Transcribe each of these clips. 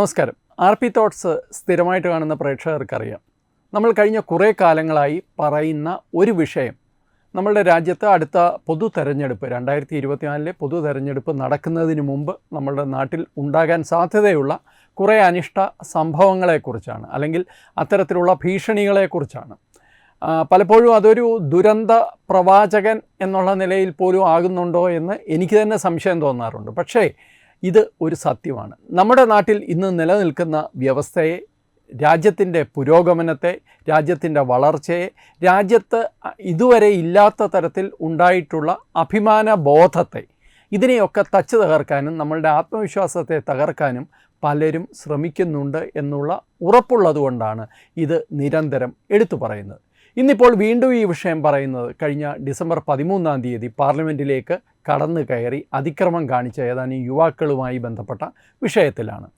നമസ്കാരം. R P thoughts സ്ഥിരമായിട്ട് കാണുന്ന പ്രേക്ഷകർക്കറിയാം. നമ്മൾ കഴിഞ്ഞ കുറേ കാലങ്ങളായി പറയുന്ന ഒരു വിഷയം നമ്മളുടെ രാജ്യത്ത് അടുത്ത പൊതു തെരഞ്ഞെടുപ്പ് രണ്ടായിരത്തി ഇരുപത്തിനാലിലെ പൊതു തെരഞ്ഞെടുപ്പ് നടക്കുന്നതിന് മുമ്പ് നമ്മളുടെ നാട്ടിൽ ഉണ്ടാകാൻ സാധ്യതയുള്ള കുറേ അനിഷ്ട സംഭവങ്ങളെക്കുറിച്ചാണ് അല്ലെങ്കിൽ അത്തരത്തിലുള്ള ഭീഷണികളെക്കുറിച്ചാണ്. പലപ്പോഴും അതൊരു ദുരന്ത പ്രവാചകൻ എന്നുള്ള നിലയിൽ പോലും ആകുന്നുണ്ടോ എന്ന് എനിക്ക് തന്നെ സംശയം തോന്നാറുണ്ട്. പക്ഷേ ഇത് ഒരു സത്യമാണ്. നമ്മുടെ നാട്ടിൽ ഇന്ന് നിലനിൽക്കുന്ന വ്യവസ്ഥയെ രാജ്യത്തിന്റെ പുരോഗമനത്തെ രാജ്യത്തിന്റെ വളർച്ചയെ രാജ്യത്ത് ഇതുവരെ ഇല്ലാത്ത തരത്തിൽ ഉണ്ടായിട്ടുള്ള അഭിമാന ബോധത്തെ ഇതിനെയൊക്കെ തച്ചു തകർക്കാനും നമ്മളുടെ ആത്മവിശ്വാസത്തെ തകർക്കാനും പലരും ശ്രമിക്കുന്നുണ്ട് എന്നുള്ള ഉറപ്പുള്ളതുകൊണ്ടാണ് ഇത് നിരന്തരം എടുത്തു പറയുന്നത്. ഇന്നിപ്പോൾ വീണ്ടും ഈ വിഷയം പറയുന്നത് കഴിഞ്ഞ ഡിസംബർ പതിമൂന്നാം തീയതി പാർലമെന്റിലേക്ക് കടന്നു കയറി അതിക്രമം കാണിച്ച ഏതാനും യുവാക്കളുമായി ബന്ധപ്പെട്ട വിഷയത്തിലാണ്.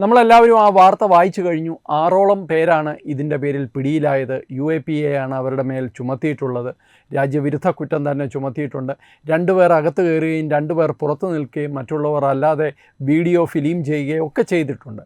നമ്മളെല്ലാവരും ആ വാർത്ത വായിച്ചു കഴിഞ്ഞു. ആറോളം പേരാണ് ഇതിന്റെ പേരിൽ പിടിയിലായത്. യു എ പി എ ആണ് അവരുടെ മേൽ ചുമത്തിയിട്ടുള്ളത്. രാജ്യവിരുദ്ധ കുറ്റം തന്നെ ചുമത്തിയിട്ടുണ്ട്. രണ്ടുപേർ അകത്ത് കയറുകയും രണ്ടുപേർ പുറത്തു നിൽക്കുകയും മറ്റുള്ളവർ അല്ലാതെ വീഡിയോ ഫിലിം ചെയ്യുകയും ഒക്കെ ചെയ്തിട്ടുണ്ട്.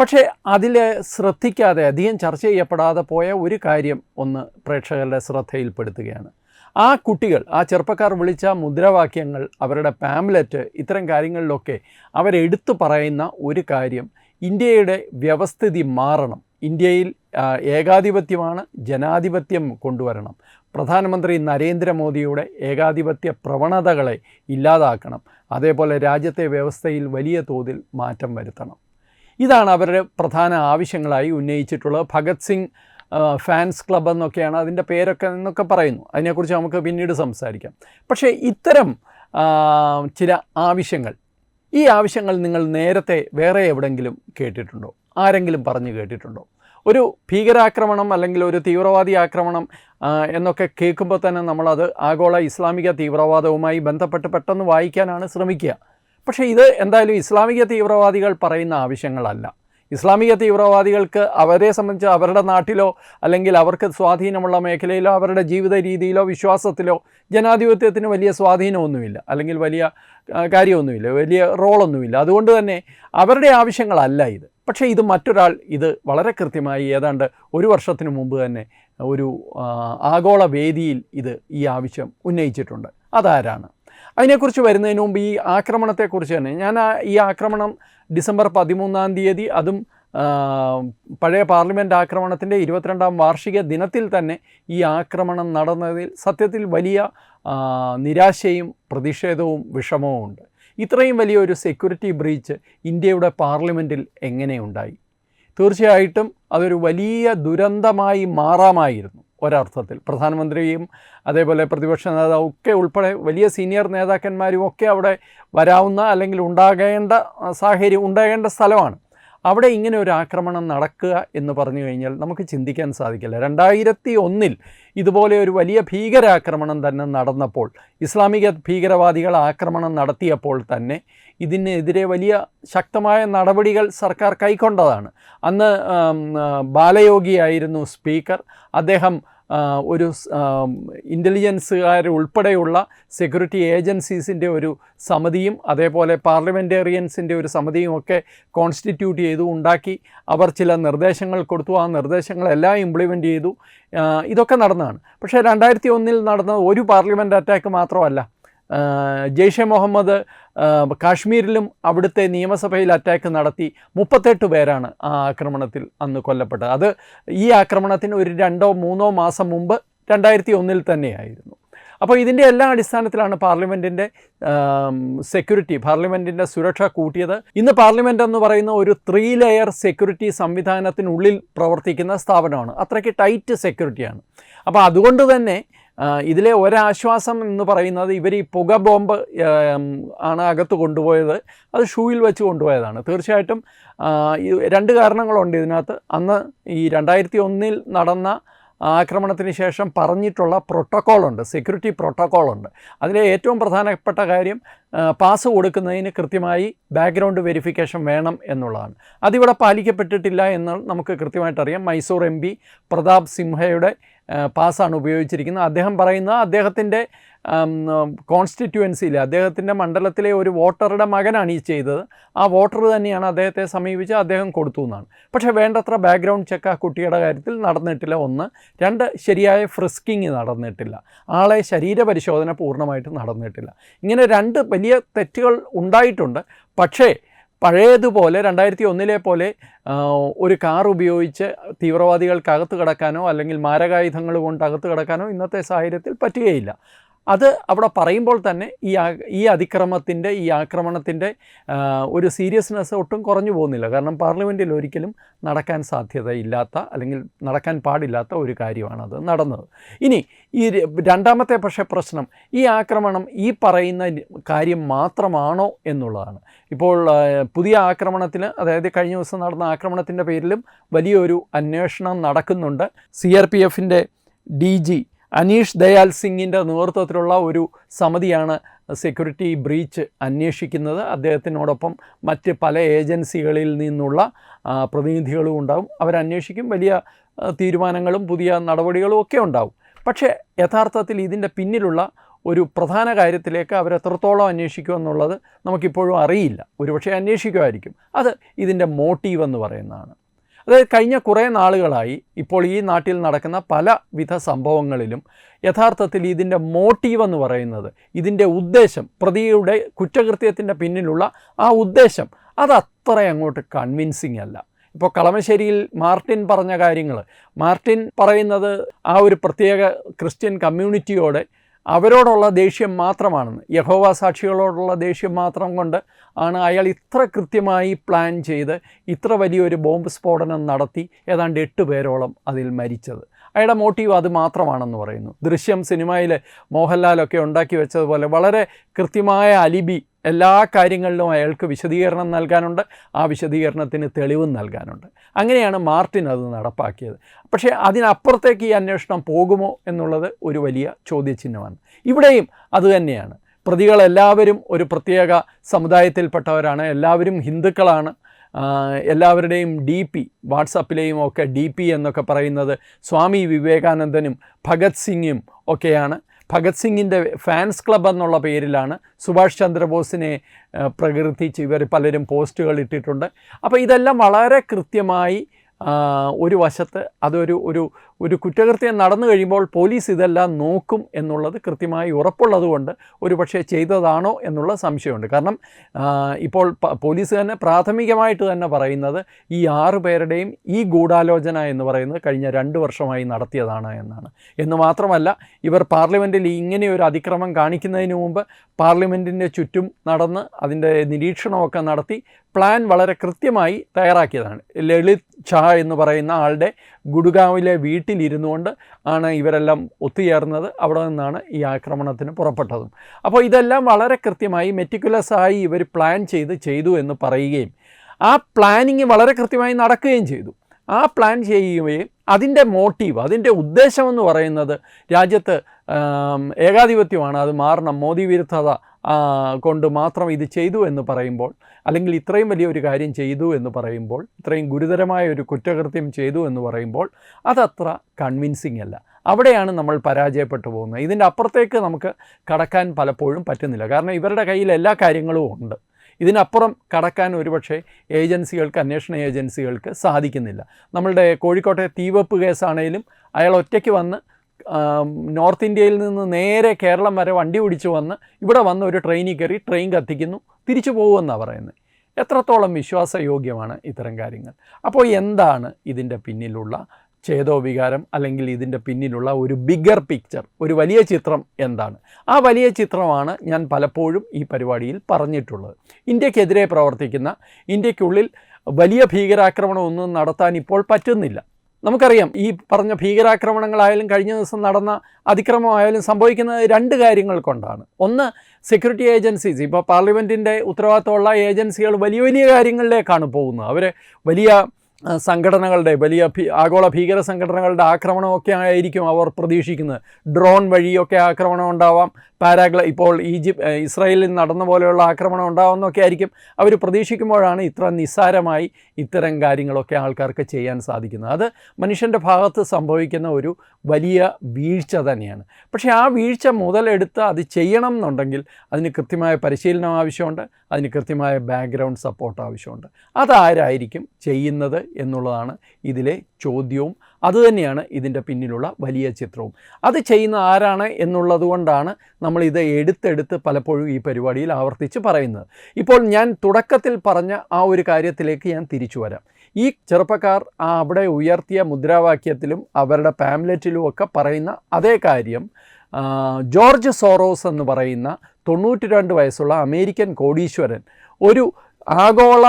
പക്ഷേ അതിൽ ശ്രദ്ധിക്കാതെ അധികം ചർച്ച ചെയ്യപ്പെടാതെ പോയ ഒരു കാര്യം ഒന്ന് പ്രേക്ഷകരുടെ ശ്രദ്ധയിൽപ്പെടുത്തുകയാണ്. ആ കുട്ടികൾ ആ ചെറുപ്പക്കാർ വിളിച്ച മുദ്രാവാക്യങ്ങൾ അവരുടെ പാംലെറ്റ് ഇത്തരം കാര്യങ്ങളിലൊക്കെ അവരെടുത്തു പറയുന്ന ഒരു കാര്യം ഇന്ത്യയുടെ വ്യവസ്ഥിതി മാറണം. ഇന്ത്യയിൽ ഏകാധിപത്യമാണ് ജനാധിപത്യം കൊണ്ടുവരണം. പ്രധാനമന്ത്രി നരേന്ദ്രമോദിയുടെ ഏകാധിപത്യ പ്രവണതകളെ ഇല്ലാതാക്കണം. അതേപോലെ രാജ്യത്തെ വ്യവസ്ഥയിൽ വലിയ തോതിൽ മാറ്റം വരുത്തണം. ഇതാണ് അവരുടെ പ്രധാന ആവശ്യങ്ങളായി ഉന്നയിച്ചിട്ടുള്ളത്. ഭഗത് സിംഗ് ഫാൻസ് ക്ലബ് എന്നൊക്കെയാണ് അതിന്റെ പേരൊക്കെ എന്നൊക്കെ പറയുന്നു. അതിനെക്കുറിച്ച് നമുക്ക് പിന്നീട് സംസാരിക്കാം. പക്ഷേ ഇത്തരം ചില ആവശ്യങ്ങൾ ഈ ആവശ്യങ്ങൾ നിങ്ങൾ നേരത്തെ വേറെ എവിടെങ്കിലും കേട്ടിട്ടുണ്ടോ? ആരെങ്കിലും പറഞ്ഞു കേട്ടിട്ടുണ്ടോ? ഒരു ഭീകരാക്രമണം അല്ലെങ്കിൽ ഒരു തീവ്രവാദി ആക്രമണം എന്നൊക്കെ കേൾക്കുമ്പോൾ തന്നെ നമ്മളത് ആഗോള ഇസ്ലാമിക തീവ്രവാദവുമായി ബന്ധപ്പെട്ട് പെട്ടെന്ന് വായിക്കാനാണ് ശ്രമിക്കുക. പക്ഷേ ഇത് എന്തായാലും ഇസ്ലാമിക തീവ്രവാദികൾ പറയുന്ന ആവശ്യങ്ങളല്ല. ഇസ്ലാമിക തീവ്രവാദികൾക്ക് അവരെ സംബന്ധിച്ച് അവരുടെ നാട്ടിലോ അല്ലെങ്കിൽ അവർക്ക് സ്വാധീനമുള്ള മേഖലയിലോ അവരുടെ ജീവിത രീതിയിലോ വിശ്വാസത്തിലോ ജനാധിപത്യത്തിന് വലിയ സ്വാധീനമൊന്നുമില്ല. അല്ലെങ്കിൽ വലിയ കാര്യമൊന്നുമില്ല. വലിയ റോളൊന്നുമില്ല. അതുകൊണ്ട് തന്നെ അവരുടെ ആവശ്യങ്ങളല്ല ഇത്. പക്ഷേ ഇത് മറ്റൊരാൾ ഇത് വളരെ കൃത്യമായി ഏതാണ്ട് ഒരു വർഷത്തിന് മുമ്പ് തന്നെ ഒരു ആഗോള വേദിയിൽ ഇത് ഈ ആവശ്യം ഉന്നയിച്ചിട്ടുണ്ട്. അതാരാണ്? അതിനെക്കുറിച്ച് വരുന്നതിന് മുമ്പ് ഈ ആക്രമണത്തെക്കുറിച്ച് തന്നെ ഞാൻ ഈ ആക്രമണം ഡിസംബർ പതിമൂന്നാം തീയതി അതും പഴയ പാർലമെന്റ് ആക്രമണത്തിന്റെ ഇരുപത്തിരണ്ടാം വാർഷിക ദിനത്തിൽ തന്നെ ഈ ആക്രമണം നടന്നതിൽ സത്യത്തിൽ വലിയ നിരാശയും പ്രതിഷേധവും വിഷമവും ഉണ്ട്. ഇത്രയും വലിയൊരു സെക്യൂരിറ്റി ബ്രീച്ച് ഇന്ത്യയുടെ പാർലമെന്റിൽ എങ്ങനെയുണ്ടായി തീർച്ചയായിട്ടും അതൊരു വലിയ ദുരന്തമായി മാറാമായിരുന്നു. ഒരർത്ഥത്തിൽ. പ്രധാനമന്ത്രിയും അതേപോലെ പ്രതിപക്ഷ നേതാവും ഒക്കെ ഉൾപ്പെടെ വലിയ സീനിയർ നേതാക്കന്മാരും ഒക്കെ അവിടെ വരാവുന്ന അല്ലെങ്കിൽ ഉണ്ടാകേണ്ട സാഹചര്യം ഉണ്ടാകേണ്ട സ്ഥലമാണ്. അവിടെ ഇങ്ങനെ ഒരു ആക്രമണം നടക്കുക എന്ന് പറഞ്ഞു കഴിഞ്ഞാൽ നമുക്ക് ചിന്തിക്കാൻ സാധിക്കില്ല. രണ്ടായിരത്തി ഒന്നിൽ ഇതുപോലെ ഒരു വലിയ ഭീകരാക്രമണം തന്നെ നടന്നപ്പോൾ ഇസ്ലാമിക ഭീകരവാദികൾ ആക്രമണം നടത്തിയപ്പോൾ തന്നെ ഇതിനെതിരെ വലിയ ശക്തമായ നടപടികൾ സർക്കാർ കൈക്കൊണ്ടതാണ്. അന്ന് ബാലയോഗിയായിരുന്നു സ്പീക്കർ. അദ്ദേഹം ഒരു ഇന്റലിജൻസുകാർ ഉൾപ്പെടെയുള്ള സെക്യൂരിറ്റി ഏജൻസീസിന്റെ ഒരു സമിതിയും അതേപോലെ പാർലമെന്റേറിയൻസിന്റെ ഒരു സമിതിയും ഒക്കെ കോൺസ്റ്റിറ്റ്യൂട്ട് ചെയ്തു ഉണ്ടാക്കി. അവർ ചില നിർദ്ദേശങ്ങൾ കൊടുത്തു. ആ നിർദ്ദേശങ്ങളെല്ലാം ഇംപ്ലിമെന്റ് ചെയ്തു. ഇതൊക്കെ നടന്നതാണ്. പക്ഷേ രണ്ടായിരത്തി ഒന്നിൽ നടന്ന ഒരു പാർലമെന്റ് അറ്റാക്ക് മാത്രമല്ല. ജെയ്ഷെ മുഹമ്മദ് കാശ്മീരിലും അവിടുത്തെ നിയമസഭയിൽ അറ്റാക്ക് നടത്തി മുപ്പത്തെട്ട് പേരാണ് ആ ആക്രമണത്തിൽ അന്ന് കൊല്ലപ്പെട്ടത്. അത് ഈ ആക്രമണത്തിന് ഒരു രണ്ടോ മൂന്നോ മാസം മുമ്പ് രണ്ടായിരത്തി ഒന്നിൽ തന്നെയായിരുന്നു. അപ്പോൾ ഇതിന്റെ എല്ലാ അടിസ്ഥാനത്തിലാണ് പാർലമെന്റിന്റെ സെക്യൂരിറ്റി പാർലമെന്റിന്റെ സുരക്ഷ കൂട്ടിയത്. ഇന്ന് പാർലമെന്റ് എന്ന് പറയുന്ന ഒരു ത്രീ ലെയർ സെക്യൂരിറ്റി സംവിധാനത്തിനുള്ളിൽ പ്രവർത്തിക്കുന്ന സ്ഥാപനമാണ്. അത്രയ്ക്ക് ടൈറ്റ് സെക്യൂരിറ്റിയാണ് അപ്പോൾ അതുകൊണ്ട് തന്നെ ഇതിലെ ഒരാശ്വാസം എന്ന് പറയുന്നത് ഇവർ ഈ പുക ബോംബ് ആണ് അകത്ത് കൊണ്ടുപോയത്. അത് ഷൂയിൽ വെച്ച് കൊണ്ടുപോയതാണ്. തീർച്ചയായിട്ടും രണ്ട് കാരണങ്ങളുണ്ട് ഇതിനകത്ത്. അന്ന് ഈ രണ്ടായിരത്തി ഒന്നിൽ നടന്ന ആക്രമണത്തിന് ശേഷം പറഞ്ഞിട്ടുള്ള പ്രോട്ടോക്കോളുണ്ട് സെക്യൂരിറ്റി പ്രോട്ടോക്കോളുണ്ട്. അതിലെ ഏറ്റവും പ്രധാനപ്പെട്ട കാര്യം പാസ് കൊടുക്കുന്നതിന് കൃത്യമായി ബാക്ക്ഗ്രൗണ്ട് വെരിഫിക്കേഷൻ വേണം എന്നുള്ളതാണ്. അതിവിടെ പാലിക്കപ്പെട്ടിട്ടില്ല എന്ന് നമുക്ക് കൃത്യമായിട്ടറിയാം. മൈസൂർ എം പി പ്രതാപ് സിംഹയുടെ പാസ്സാണ് ഉപയോഗിച്ചിരിക്കുന്നത്. അദ്ദേഹം പറയുന്നത് അദ്ദേഹത്തിന്റെ കോൺസ്റ്റിറ്റ്യുവൻസിയിലെ അദ്ദേഹത്തിന്റെ മണ്ഡലത്തിലെ ഒരു വോട്ടറുടെ മകനാണ് ഈ ചെയ്തത്. ആ വോട്ടർ തന്നെയാണ് അദ്ദേഹത്തെ സമീപിച്ച് അദ്ദേഹം കൊടുത്തു എന്നാണ്. പക്ഷേ വേണ്ടത്ര ബാക്ക്ഗ്രൗണ്ട് ചെക്ക് ആ കുട്ടിയുടെ കാര്യത്തിൽ നടന്നിട്ടില്ല. ഒന്ന്. രണ്ട് ശരിയായ ഫ്രിസ്കിങ് നടന്നിട്ടില്ല. ആളെ ശരീരപരിശോധന പൂർണമായിട്ട് നടന്നിട്ടില്ല. ഇങ്ങനെ രണ്ട് വലിയ തെറ്റുകൾ ഉണ്ടായിട്ടുണ്ട്. പക്ഷേ പഴയതുപോലെ രണ്ടായിരത്തി ഒന്നിലെ പോലെ ഒരു കാർ ഉപയോഗിച്ച് തീവ്രവാദികൾക്ക് അകത്ത് കിടക്കാനോ അല്ലെങ്കിൽ മാരകായുധങ്ങൾ കൊണ്ട് അകത്ത് കിടക്കാനോ ഇന്നത്തെ സാഹചര്യത്തിൽ പറ്റുകയില്ല. അത് അവിടെ പറയുമ്പോൾ തന്നെ ഈ ഈ അതിക്രമത്തിന്റെ ഈ ആക്രമണത്തിന്റെ ഒരു സീരിയസ്നെസ് ഒട്ടും കുറഞ്ഞു പോകുന്നില്ല. കാരണം പാർലമെന്റിൽ ഒരിക്കലും നടക്കാൻ സാധ്യതയില്ലാത്ത അല്ലെങ്കിൽ നടക്കാൻ പാടില്ലാത്ത ഒരു കാര്യമാണ് അത് നടന്നത്. ഇനി ഈ രണ്ടാമത്തെ പക്ഷേ പ്രശ്നം ഈ ആക്രമണം ഈ പറയുന്ന കാര്യം മാത്രമാണോ എന്നുള്ളതാണ്. ഇപ്പോൾ പുതിയ ആക്രമണത്തിന് അതായത് കഴിഞ്ഞ ദിവസം നടന്ന ആക്രമണത്തിന്റെ പേരിലും വലിയൊരു അന്വേഷണം നടക്കുന്നുണ്ട്. സി ആർ പി എഫിന്റെ ഡി ജി അനീഷ് ദയാൽ സിംഗിന്റെ നേതൃത്വത്തിലുള്ള ഒരു സമിതിയാണ് സെക്യൂരിറ്റി ബ്രീച്ച് അന്വേഷിക്കുന്നത്. അദ്ദേഹത്തിനോടൊപ്പം മറ്റ് പല ഏജൻസികളിൽ നിന്നുള്ള പ്രതിനിധികളും ഉണ്ടാവും. അവരന്വേഷിക്കും. വലിയ തീരുമാനങ്ങളും പുതിയ നടപടികളും ഒക്കെ ഉണ്ടാവും. പക്ഷേ യഥാർത്ഥത്തിൽ ഇതിന്റെ പിന്നിലുള്ള ഒരു പ്രധാന കാര്യത്തിലേക്ക് അവരെത്രത്തോളം അന്വേഷിക്കും എന്നുള്ളത് നമുക്കിപ്പോഴും അറിയില്ല. ഒരുപക്ഷെ അന്വേഷിക്കുമായിരിക്കും. അത് ഇതിന്റെ മോട്ടീവ് എന്ന് പറയുന്നതാണ്. അതായത് കഴിഞ്ഞ കുറേ നാളുകളായി ഇപ്പോൾ ഈ നാട്ടിൽ നടക്കുന്ന പലവിധ സംഭവങ്ങളിലും യഥാർത്ഥത്തിൽ ഇതിന്റെ മോട്ടീവ് എന്ന് പറയുന്നത് ഇതിന്റെ ഉദ്ദേശം പ്രതിയുടെ കുറ്റകൃത്യത്തിന്റെ പിന്നിലുള്ള ആ ഉദ്ദേശം അത് അത്ര അങ്ങോട്ട് കൺവിൻസിങ് അല്ല. ഇപ്പോൾ കളമശ്ശേരിയിൽ മാർട്ടിൻ പറഞ്ഞ കാര്യങ്ങൾ മാർട്ടിൻ പറയുന്നത് ആ ഒരു പ്രത്യേക ക്രിസ്ത്യൻ കമ്മ്യൂണിറ്റിയോട് അവരോടുള്ള ദേഷ്യം മാത്രമാണെന്ന് യഹോവ സാക്ഷികളോടുള്ള ദേഷ്യം മാത്രം കൊണ്ട് ആണ് അയാൾ ഇത്ര കൃത്യമായി പ്ലാൻ ചെയ്ത് ഇത്ര വലിയൊരു ബോംബ് സ്ഫോടനം നടത്തി ഏതാണ്ട് എട്ട് പേരോളം അതിൽ മരിച്ചത്. അയാളുടെ മോട്ടീവ് അത് മാത്രമാണെന്ന് പറയുന്നു. ദൃശ്യം സിനിമയിൽ മോഹൻലാലൊക്കെ ഉണ്ടാക്കി വെച്ചതുപോലെ വളരെ കൃത്യമായ അലിബി എല്ലാ കാര്യങ്ങളിലും അയാൾക്ക് വിശദീകരണം നൽകാനുണ്ട് ആ വിശദീകരണത്തിന് തെളിവും നൽകാനുണ്ട്. അങ്ങനെയാണ് മാർട്ടിൻ അത് നടപ്പാക്കിയത്. പക്ഷേ അതിനപ്പുറത്തേക്ക് ഈ അന്വേഷണം പോകുമോ എന്നുള്ളത് ഒരു വലിയ ചോദ്യചിഹ്നമാണ്. ഇവിടെയും അതുതന്നെയാണ് പ്രതികളെല്ലാവരും ഒരു പ്രത്യേക സമുദായത്തിൽപ്പെട്ടവരാണ്. എല്ലാവരും ഹിന്ദുക്കളാണ്. എല്ലാവരുടെയും ഡി പി വാട്സപ്പിലെയും ഒക്കെ ഡി പി എന്നൊക്കെ പറയുന്നത് സ്വാമി വിവേകാനന്ദനും ഭഗത് സിംഗും ഒക്കെയാണ്. ഭഗത് സിംഗിന്റെ ഫാൻസ് ക്ലബ് എന്നുള്ള പേരിലാണ് സുഭാഷ് ചന്ദ്രബോസിനെ പ്രകീർത്തിച്ച് ഇവർ പലരും പോസ്റ്റുകൾ ഇട്ടിട്ടുണ്ട്. അപ്പോൾ ഇതെല്ലാം വളരെ കൃത്യമായി ഒരു വശത്ത് അതൊരു ഒരു ഒരു കുറ്റകൃത്യം നടന്നു കഴിയുമ്പോൾ പോലീസ് ഇതെല്ലാം നോക്കും എന്നുള്ളത് കൃത്യമായി ഉറപ്പുള്ളതുകൊണ്ട് ഒരു പക്ഷേ ചെയ്തതാണോ എന്നുള്ള സംശയമുണ്ട്. കാരണം ഇപ്പോൾ പോലീസ് തന്നെ പ്രാഥമികമായിട്ട് തന്നെ പറയുന്നത് ഈ ആറ് പേരുടെയും ഈ ഗൂഢാലോചന എന്ന് പറയുന്നത് കഴിഞ്ഞ രണ്ട് വർഷമായി നടത്തിയതാണ് എന്നാണ്. എന്ന് മാത്രമല്ല ഇവർ പാർലമെന്റിൽ ഇങ്ങനെ ഒരു അതിക്രമം കാണിക്കുന്നതിന് മുമ്പ് പാർലമെന്റിന്റെ ചുറ്റും നടന്ന് അതിന്റെ നിരീക്ഷണമൊക്കെ നടത്തി പ്ലാൻ വളരെ കൃത്യമായി തയ്യാറാക്കിയതാണ്. ലളിത് ഷാ എന്ന് പറയുന്ന ആളുടെ ഗുഡ്ഗാവിലെ വീട്ടിലിരുന്നു കൊണ്ട് ആണ് ഇവരെല്ലാം ഒത്തുചേർന്നത്. അവിടെ നിന്നാണ് ഈ ആക്രമണത്തിന് പുറപ്പെട്ടതും. അപ്പോൾ ഇതെല്ലാം വളരെ കൃത്യമായി മെറ്റിക്കുലസ് ആയി ഇവർ പ്ലാൻ ചെയ്ത് ചെയ്തു എന്ന് പറയുകയും ആ പ്ലാനിങ് വളരെ കൃത്യമായി നടക്കുകയും ചെയ്തു. ആ പ്ലാൻ ചെയ്യുകയും അതിന്റെ മോട്ടീവ് അതിന്റെ ഉദ്ദേശമെന്ന് പറയുന്നത് രാജ്യത്ത് ഏകാധിപത്യമാണ്. അത് മാറണം. മോദി വിരുദ്ധത കൊണ്ട് മാത്രം ഇത് ചെയ്തു എന്ന് പറയുമ്പോൾ അല്ലെങ്കിൽ ഇത്രയും വലിയൊരു കാര്യം ചെയ്തു എന്ന് പറയുമ്പോൾ ഇത്രയും ഗുരുതരമായ ഒരു കുറ്റകൃത്യം ചെയ്തു എന്ന് പറയുമ്പോൾ അതത്ര കൺവിൻസിങ് അല്ല. അവിടെയാണ് നമ്മൾ പരാജയപ്പെട്ടു പോകുന്നത്. ഇതിന്റെ അപ്പുറത്തേക്ക് നമുക്ക് കടക്കാൻ പലപ്പോഴും പറ്റുന്നില്ല. കാരണം ഇവരുടെ കയ്യിൽ എല്ലാ കാര്യങ്ങളും ഉണ്ട്. ഇതിനപ്പുറം കടക്കാൻ ഒരുപക്ഷെ ഏജൻസികൾക്ക് അന്വേഷണ ഏജൻസികൾക്ക് സാധിക്കുന്നില്ല. നമ്മളുടെ കോഴിക്കോട്ടെ തീവെപ്പ് കേസാണേലും അയാൾ ഒറ്റയ്ക്ക് വന്ന് നോർത്ത് ഇന്ത്യയിൽ നിന്ന് നേരെ കേരളം വരെ വണ്ടി പിടിച്ച് വന്ന് ഇവിടെ വന്ന് ഒരു ട്രെയിനിൽ കയറി ട്രെയിൻ കത്തിക്കുന്നു. തിരിച്ചു പോകുമെന്നാണ് പറയുന്നത്. എത്രത്തോളം വിശ്വാസയോഗ്യമാണ് ഇത്തരം കാര്യങ്ങൾ? അപ്പോൾ എന്താണ് ഇതിന്റെ പിന്നിലുള്ള ചേതോവികാരം അല്ലെങ്കിൽ ഇതിന്റെ പിന്നിലുള്ള ഒരു ബിഗർ പിക്ചർ ഒരു വലിയ ചിത്രം എന്താണ്? ആ വലിയ ചിത്രമാണ് ഞാൻ പലപ്പോഴും ഈ പരിപാടിയിൽ പറഞ്ഞിട്ടുള്ളത്. ഇന്ത്യക്കെതിരെ പ്രവർത്തിക്കുന്ന ഇന്ത്യക്കുള്ളിൽ വലിയ ഭീകരാക്രമണമൊന്നും നടത്താൻ ഇപ്പോൾ പറ്റുന്നില്ല. നമുക്കറിയാം ഈ പറഞ്ഞ ഭീകരാക്രമണങ്ങളായാലും കഴിഞ്ഞ ദിവസം നടന്ന അതിക്രമമായാലും സംഭവിക്കുന്നത് രണ്ട് കാര്യങ്ങൾ കൊണ്ടാണ്. ഒന്ന് സെക്യൂരിറ്റി ഏജൻസീസ് ഇപ്പോൾ പാർലമെന്റിന്റെ ഉത്തരവാദിത്തമുള്ള ഏജൻസികൾ വലിയ വലിയ കാര്യങ്ങളിലേക്കാണ് പോകുന്നത്. അവർ വലിയ സംഘടനകളുടെ വലിയ ആഗോള ഭീകര സംഘടനകളുടെ ആക്രമണമൊക്കെ ആയിരിക്കും അവർ പ്രതീക്ഷിക്കുന്നത്. ഡ്രോൺ വഴിയൊക്കെ ആക്രമണം ഉണ്ടാവാം പാരാഗ്ല ഇപ്പോൾ ഈജിപ്ത് ഇസ്രായേലിൽ നടന്ന പോലെയുള്ള ആക്രമണം ഉണ്ടാവുമെന്നൊക്കെ ആയിരിക്കും. അവർ പ്രതീക്ഷിക്കുമ്പോഴാണ് ഇത്ര നിസ്സാരമായി ഇത്തരം കാര്യങ്ങളൊക്കെ ആൾക്കാർക്ക് ചെയ്യാൻ സാധിക്കുന്നത്. അത് മനുഷ്യന്റെ ഭാഗത്ത് സംഭവിക്കുന്ന ഒരു വലിയ വീഴ്ച തന്നെയാണ്. പക്ഷേ ആ വീഴ്ച മുതലെടുത്ത് അത് ചെയ്യണം എന്നുണ്ടെങ്കിൽ അതിന് കൃത്യമായ പരിശീലനം ആവശ്യമുണ്ട് അതിന് കൃത്യമായ ബാക്ക്ഗ്രൗണ്ട് സപ്പോർട്ട് ആവശ്യമുണ്ട്. അതാരായിരിക്കും ചെയ്യുന്നത് എന്നുള്ളതാണ് ഇതിലെ ചോദ്യവും അതുതന്നെയാണ് ഇതിന്റെ പിന്നിലുള്ള വലിയ ചിത്രവും. അത് ചെയ്യുന്ന ആരാണ് എന്നുള്ളത് കൊണ്ടാണ് നമ്മൾ എടുത്തെടുത്ത് പലപ്പോഴും ഈ പരിപാടിയിൽ ആവർത്തിച്ച് പറയുന്നത്. ഇപ്പോൾ ഞാൻ തുടക്കത്തിൽ പറഞ്ഞ ആ ഒരു കാര്യത്തിലേക്ക് ഞാൻ തിരിച്ചു വരാം. ഈ ചെറുപ്പക്കാർ അവിടെ ഉയർത്തിയ മുദ്രാവാക്യത്തിലും അവരുടെ പാംലെറ്റിലും ഒക്കെ പറയുന്ന അതേ കാര്യം ജോർജ് സോറോസ് എന്ന് പറയുന്ന തൊണ്ണൂറ്റി രണ്ട് വയസ്സുള്ള അമേരിക്കൻ കോടീശ്വരൻ ഒരു ആഗോള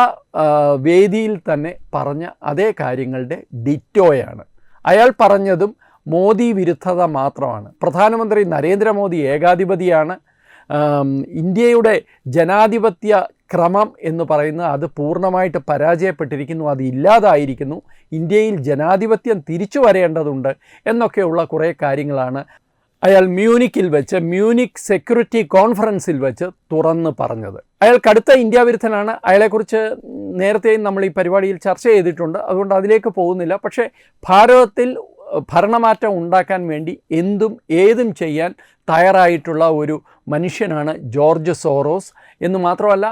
വേദിയിൽ തന്നെ പറഞ്ഞ അതേ കാര്യങ്ങളുടെ ഡിറ്റോയാണ്. അയാൾ പറഞ്ഞതും മോദി വിരുദ്ധത മാത്രമാണ്. പ്രധാനമന്ത്രി നരേന്ദ്രമോദി ഏകാധിപതിയാണ്. ഇന്ത്യയുടെ ജനാധിപത്യ ക്രമം എന്ന് പറയുന്നത് അത് പൂർണമായിട്ട് പരാജയപ്പെട്ടിരിക്കുന്നു അത് ഇല്ലാതായിരിക്കുന്നു. ഇന്ത്യയിൽ ജനാധിപത്യം തിരിച്ചു വരേണ്ടതുണ്ട് എന്നൊക്കെയുള്ള കുറേ കാര്യങ്ങളാണ് അയാൾ മ്യൂണിക്കിൽ വെച്ച് മ്യൂണിക് സെക്യൂരിറ്റി കോൺഫറൻസിൽ വെച്ച് തുറന്ന് പറഞ്ഞത്. അയാൾ കടുത്ത ഇന്ത്യ വിരുദ്ധനാണ്. അയാളെക്കുറിച്ച് നേരത്തെയും നമ്മൾ ഈ പരിപാടിയിൽ ചർച്ച ചെയ്തിട്ടുണ്ട്. അതുകൊണ്ട് അതിലേക്ക് പോകുന്നില്ല. പക്ഷേ ഭാരതത്തിൽ ഭരണമാറ്റം ഉണ്ടാക്കാൻ വേണ്ടി എന്തും ഏതും ചെയ്യാൻ തയ്യാറായിട്ടുള്ള ഒരു മനുഷ്യനാണ് ജോർജ് സോറോസ്. എന്ന് മാത്രമല്ല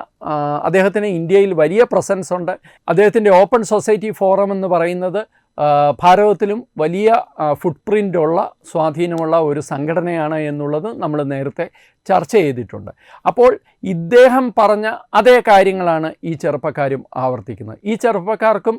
അദ്ദേഹത്തിന് ഇന്ത്യയിൽ വലിയ പ്രസൻസ് ഉണ്ട്. അദ്ദേഹത്തിന്റെ ഓപ്പൺ സൊസൈറ്റി ഫോറം എന്ന് പറയുന്നത് ഭാരതത്തിലും വലിയ ഫുട് പ്രിന്റുള്ള സ്വാധീനമുള്ള ഒരു സംഘടനയാണ് എന്നുള്ളത് നമ്മൾ നേരത്തെ ചർച്ച ചെയ്തിട്ടുണ്ട്. അപ്പോൾ ഇദ്ദേഹം പറഞ്ഞ അതേ കാര്യങ്ങളാണ് ഈ ചെറുപ്പക്കാരും ആവർത്തിക്കുന്നത്. ഈ ചെറുപ്പക്കാർക്കും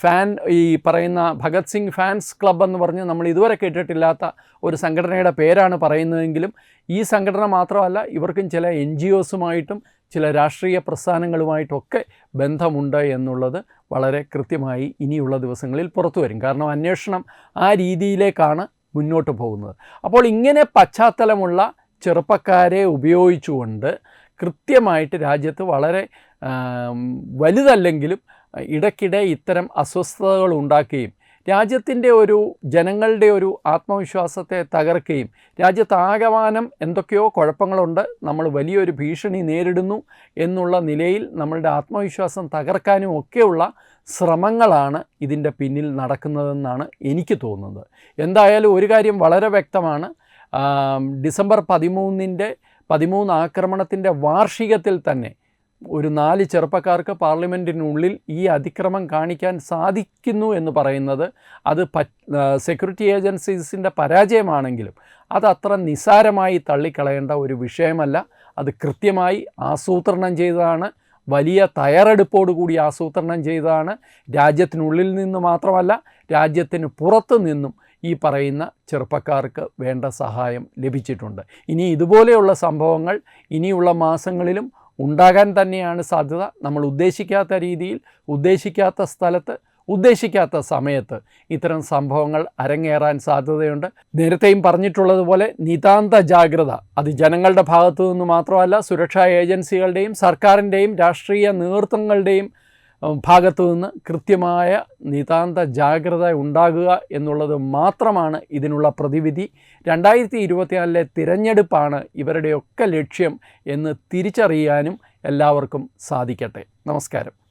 ഫാൻ ഈ പറയുന്ന ഭഗത് സിംഗ് ഫാൻസ് ക്ലബ് എന്ന് പറഞ്ഞ് നമ്മൾ ഇതുവരെ കേട്ടിട്ടില്ലാത്ത ഒരു സംഘടനയുടെ പേരാണ് പറയുന്നതെങ്കിലും ഈ സംഘടന മാത്രമല്ല ഇവർക്കും ചില എൻ ജി ഒസുമായിട്ടും ചില രാഷ്ട്രീയ പ്രസ്ഥാനങ്ങളുമായിട്ടൊക്കെ ബന്ധമുണ്ട് എന്നുള്ളത് വളരെ കൃത്യമായി ഇനിയുള്ള ദിവസങ്ങളിൽ പുറത്തു വരും. കാരണം അന്വേഷണം ആ രീതിയിലേക്കാണ് മുന്നോട്ട് പോകുന്നത്. അപ്പോൾ ഇങ്ങനെ പശ്ചാത്തലമുള്ള ചെറുപ്പക്കാരെ ഉപയോഗിച്ചുകൊണ്ട് കൃത്യമായിട്ട് രാജ്യത്ത് വളരെ വലുതല്ലെങ്കിലും ഇടയ്ക്കിടെ ഇത്തരം അസ്വസ്ഥതകൾ ഉണ്ടാക്കുകയും രാജ്യത്തിന്റെ ഒരു ജനങ്ങളുടെ ഒരു ആത്മവിശ്വാസത്തെ തകർക്കുകയും രാജ്യത്താകമാനം എന്തൊക്കെയോ കുഴപ്പങ്ങളുണ്ട് നമ്മൾ വലിയൊരു ഭീഷണി നേരിടുന്നു എന്നുള്ള നിലയിൽ നമ്മളുടെ ആത്മവിശ്വാസം തകർക്കാനും ഒക്കെയുള്ള ശ്രമങ്ങളാണ് ഇതിന്റെ പിന്നിൽ നടക്കുന്നതെന്നാണ് എനിക്ക് തോന്നുന്നത്. എന്തായാലും ഒരു കാര്യം വളരെ വ്യക്തമാണ്. ഡിസംബർ പതിമൂന്നിന്റെ പതിമൂന്ന് ആക്രമണത്തിന്റെ വാർഷികത്തിൽ തന്നെ ഒരു നാല് ചെറുപ്പക്കാർക്ക് പാർലമെന്റിനുള്ളിൽ ഈ അതിക്രമം കാണിക്കാൻ സാധിക്കുന്നു എന്ന് പറയുന്നത് അത് സെക്യൂരിറ്റി ഏജൻസീസിന്റെ പരാജയമാണെങ്കിലും അത് അത്ര നിസ്സാരമായി തള്ളിക്കളയേണ്ട ഒരു വിഷയമല്ല. അത് കൃത്യമായി ആസൂത്രണം ചെയ്തതാണ്. വലിയ തയ്യാറെടുപ്പോടുകൂടി ആസൂത്രണം ചെയ്തതാണ്. രാജ്യത്തിനുള്ളിൽ നിന്ന് മാത്രമല്ല രാജ്യത്തിന് പുറത്തു നിന്നും ഈ പറയുന്ന ചെറുപ്പക്കാർക്ക് വേണ്ട സഹായം ലഭിച്ചിട്ടുണ്ട്. ഇനി ഇതുപോലെയുള്ള സംഭവങ്ങൾ ഇനിയുള്ള മാസങ്ങളിലും ഉണ്ടാകാൻ തന്നെയാണ് സാധ്യത. നമ്മൾ ഉദ്ദേശിക്കാത്ത രീതിയിൽ ഉദ്ദേശിക്കാത്ത സ്ഥലത്ത് ഉദ്ദേശിക്കാത്ത സമയത്ത് ഇത്തരം സംഭവങ്ങൾ അരങ്ങേറാൻ സാധ്യതയുണ്ട്. നേരത്തെയും പറഞ്ഞിട്ടുള്ളതുപോലെ നിതാന്ത ജാഗ്രത അത് ജനങ്ങളുടെ ഭാഗത്തു നിന്ന് മാത്രമല്ല സുരക്ഷാ ഏജൻസികളുടെയും സർക്കാരിന്റെയും രാഷ്ട്രീയ നേതൃത്വങ്ങളുടെയും ഭാഗത്തു നിന്ന് കൃത്യമായ നിതാന്ത ജാഗ്രത ഉണ്ടാകുക എന്നുള്ളത് മാത്രമാണ് ഇതിനുള്ള പ്രതിവിധി. രണ്ടായിരത്തി ഇരുപത്തിനാലിലെ തിരഞ്ഞെടുപ്പാണ് ഇവരുടെയൊക്കെ ലക്ഷ്യം എന്ന് തിരിച്ചറിയാനും എല്ലാവർക്കും സാധിക്കട്ടെ. നമസ്കാരം.